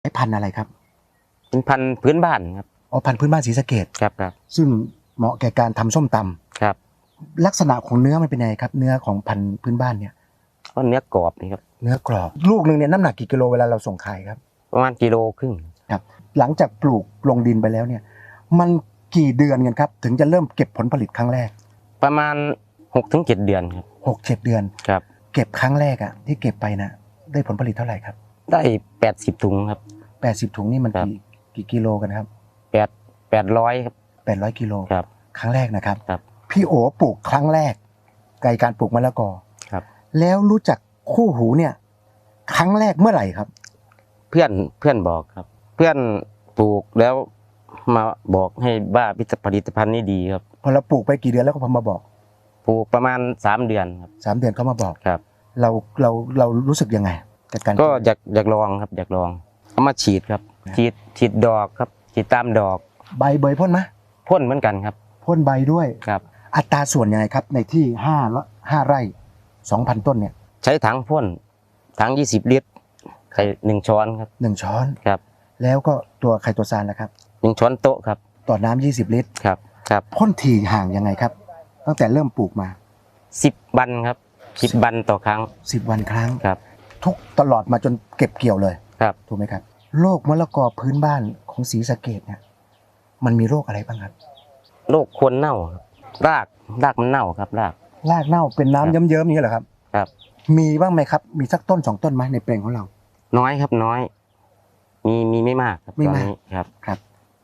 ใช้พันธุ์อะไรครับเป็นพันธุ์พื้นบ้านครับอ๋อพันธุ์พื้นบ้านศรีสะเกดครับครับซึ่งเหมาะแก่การทำส้มตำครับลักษณะของเนื้อมันเป็นยังไงครับ เนื้อของพันธุ์พื้นบ้านเนี่ย ก็เนื้อกรอบนี่ครับเนื้อกรอบ ลูกหนึ่งเนี่ยน้ำหนักกี่กิโลเวลาเราส่งขายครับ ประมาณกิโลครึ่งหลังจากปลูกลงดินไปแล้วเนี่ย มันกี่เดือนกันครับ ถึงจะเริ่มเก็บผลผลิตครั้งแรกประมาณหกถึงเจ็ดเดือนครับหกเจ็ดเดือน ครับ เก็บครั้งแรกอะที่เก็บไปนะได้ผลผลิตเท่าไหร่ครับได้แปดสิบถุงครับ แปดสิบถุงนี่มันครับ กี่กี่กิโลกันครับแปดแปดร้อยครับแปดร้อยกิโลครับ ครั้งแรกนะครับ ครับพี่โอปลูกครั้งแรกในการปลูกมะละกอครับ แล้วรู้จักคู่หูเนี่ย ครั้งแรกเมื่อไหร่ครับ เพื่อนเพื่อนบอกครับ เพื่อนปลูกแล้วมาบอกให้ว่าผลิตภัณฑ์นี้ดีครับพอเราปลูกไปกี่เดือนแล้วก็พอมาบอกปลูกประมาณสามเดือนครับสามเดือนเขามาบอก ครับ เราเราเรารู้สึกยังไงกับการก็อยากอยากลองครับอยากลอง เอามาฉีดครับ ฉีดฉีดดอกครับ ฉีดตามดอก ใบเบยพ่นไหมพ่นเหมือนกันครับ พ่นใบด้วยครับ อัตราส่วนยังไงครับ ในที่ห้าละห้าไร่สองพันต้นเนี่ย ใช้ถังพ่นถังยี่สิบลิตรใส่หนึ่งช้อนครับหนึ่งช้อนครับ แล้วก็ตัวไคโตซานนะครับหนึ่งช้อนโต๊ะครับต่อน้ำยี่สิบลิตรครับครับพ่นถี่ห่างยังไงครับ ตั้งแต่เริ่มปลูกมาสิบบันครับสิบบันต่อครั้งสิบวันครั้งครับ ทุกตลอดมาจนเก็บเกี่ยวเลยครับถูกไหมครับ โรคมะละกอพื้นบ้านของศรีสะเกดเนี่ย มันมีโรคอะไรบ้างครับโรคโคนเน่าครับรากรากมันเน่าครับราก รากเน่าเป็นน้ำครับเยิ้มๆอย่างนี้เหรอครับ ครับ มีบ้างไหมครับ มีสักต้นสองต้นไหมในแปลงของเรา น้อยครับน้อย มีมีไม่มากครับไม่ตอนมาก นี้ครับ ครับ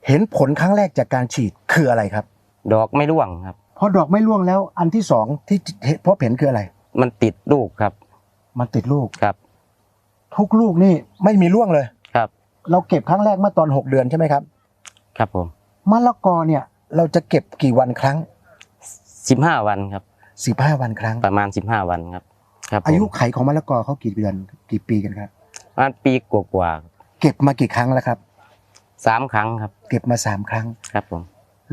เห็นผลครั้งแรกจากการฉีดคืออะไรครับดอกไม่ร่วงครับ พอดอกไม่ร่วงแล้วอันที่สองที่พบเห็นคืออะไร มันติดลูกครับมันติดลูก ครับ ทุกลูกนี่ไม่มีร่วงเลยครับ เราเก็บครั้งแรกเมื่อตอนหกเดือนใช่ไหมครับ ครับผมมะละกอเนี่ยเราจะเก็บกี่วันครั้งสิบห้าวันครับสิบห้าวันครั้ง ประมาณสิบห้าวันครับ ครับผมอายุไขของมะละกอเขากี่เดือนกี่ปีกันครับ ประมาณปีกว่าเก็บมากี่ครั้งแล้วครับ ๆสามครั้งครับ เก็บมาสามครั้ง ครับผม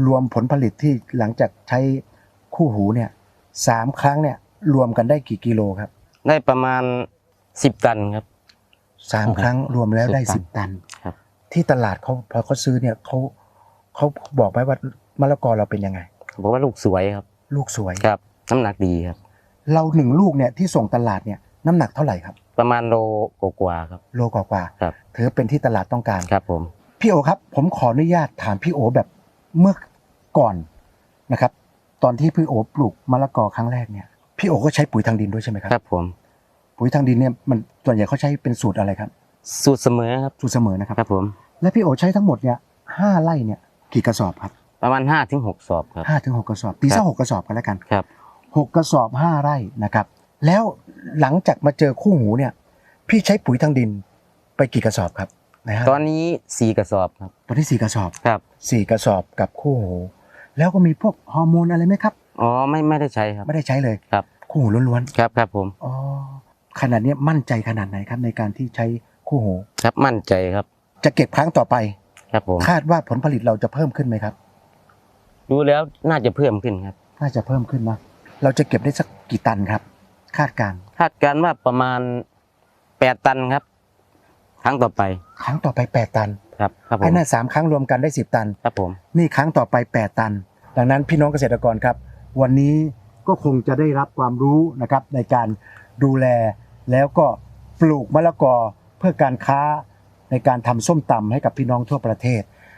รวมผลผลิตที่หลังจากใช้คู่หูเนี่ยสามครั้งเนี่ยรวมกันได้กี่กิโลครับ ได้ประมาณสิบตันครับ สามครั้งรวมแล้วได้สิสิบบตัตันนครับที่ตลาดเขาพอเขาซื้อเนี่ยเขาเขาบอกไหมว่ามะละกอเราเป็นยังไงบอกว่าลูกสวยครับ ลูกสวยครับ น้ำหนักดีครับ เราหนึ่งลูกเนี่ยที่ส่งตลาดเนี่ยน้ำหนักเท่าไหร่ครับ ประมาณโลกว่าๆครับ โลกว่าครับๆถือเป็นที่ตลาดต้องการครับ ผมพี่โอครับ ผมขออนุญาตถามพี่โอแบบเมื่อก่อนนะครับ ตอนที่พี่โอปลูกมะละกอครั้งแรกเนี่ยพี่โอก็ใช้ปุ๋ยทางดินด้วยใช่ไหมครับครับผม ปุ๋ยทางดินเนี่ยมันส่วนใหญ่เขาใช้เป็นสูตรอะไรครับ สูตรเสมอครับสูตรเสมอนะครับครับผมและพี่โอใช้ทั้งหมดเนี่ยห้าไร่เนี่ยกี่กระสอบครับประมาณห้าถึงหกสอบครับห้าถึงหกกระสอบตีครัซะบหกกระสอบกันแล้วกันครับหกกระสอบห้าไร่นะครับ แล้วหลังจากมาเจอคู่หูเนี่ย พี่ใช้ปุ๋ยทางดินไปกี่กระสอบครับนะฮะตอนนี้สี่กระสอบครับตอนที่สี่กระสอบครับสี่กระสอบกับคู่หู แล้วก็มีพวกฮอร์โมนอะไรไหมครับอ๋อไม่ไม่ได้ใช้ครับ ไม่ได้ใช้เลยครับ คู่หูล้วนครับครับผมๆอ๋อ ขนาดเนี้ยมั่นใจขนาดไหนครับในการที่ใช้คู่หู ครับมั่นใจครับ จะเก็บครั้งต่อไป ครับผมคาดว่าผลผลิตเราจะเพิ่มขึ้นไหมครับดูแล้วน่าจะเพิ่มขึ้นครับ น่าจะเพิ่มขึ้นนะเราจะเก็บได้สักกี่ตันครับ คาดการณ์คาดการณ์ว่าประมาณแปดตันครับ ครั้งต่อไป ครั้งต่อไปแปดตันครับครับผไอ้มนั่นสามครั้งรวมกันได้สิบตัน ครับผม นี่ครั้งต่อไป8ตัน ดังนั้นพี่น้องเกษตรกรครับ วันนี้ก็คงจะได้รับความรู้นะครับในการดูแล แล้วก็ปลูกมะละกอเพื่อการค้าในการทำส้มตำให้กับพี่น้องทั่วประเทศ